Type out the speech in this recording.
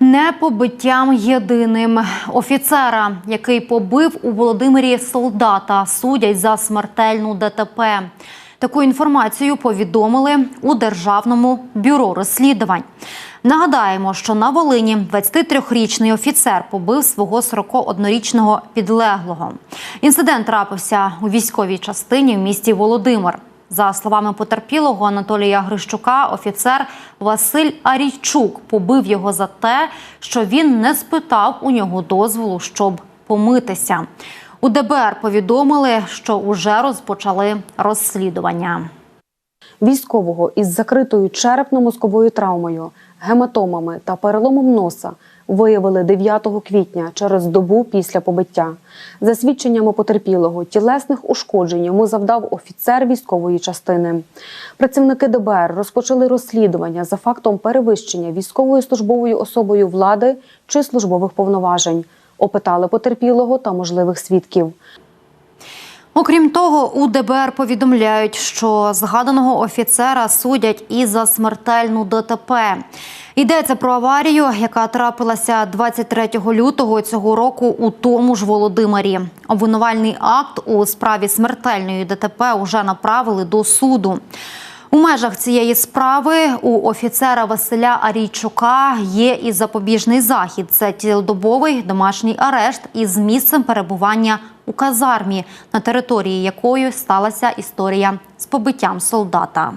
Не побиттям єдиним офіцера, який побив у Володимирі солдата, судять за смертельну ДТП. Таку інформацію повідомили у Державному бюро розслідувань. Нагадаємо, що на Волині 23-річний офіцер побив свого 41-річного підлеглого. Інцидент трапився у військовій частині в місті Володимир. За словами потерпілого Анатолія Грищука, офіцер Василь Арійчук побив його за те, що він не спитав у нього дозволу, щоб помитися. У ДБР повідомили, що уже розпочали розслідування. Військового із закритою черепно-мозковою травмою, гематомами та переломом носа виявили 9 квітня через добу після побиття. За свідченнями потерпілого, тілесних ушкоджень йому завдав офіцер військової частини. Працівники ДБР розпочали розслідування за фактом перевищення військовою службовою особою влади чи службових повноважень. Опитали потерпілого та можливих свідків. Окрім того, у ДБР повідомляють, що згаданого офіцера судять і за смертельну ДТП. Йдеться про аварію, яка трапилася 23 лютого цього року у тому ж Володимирі. Обвинувальний акт у справі смертельної ДТП вже направили до суду. У межах цієї справи у офіцера Василя Арійчука є і запобіжний захід. Це цілодобовий домашній арешт із місцем перебування у казармі, на території якої сталася історія з побиттям солдата.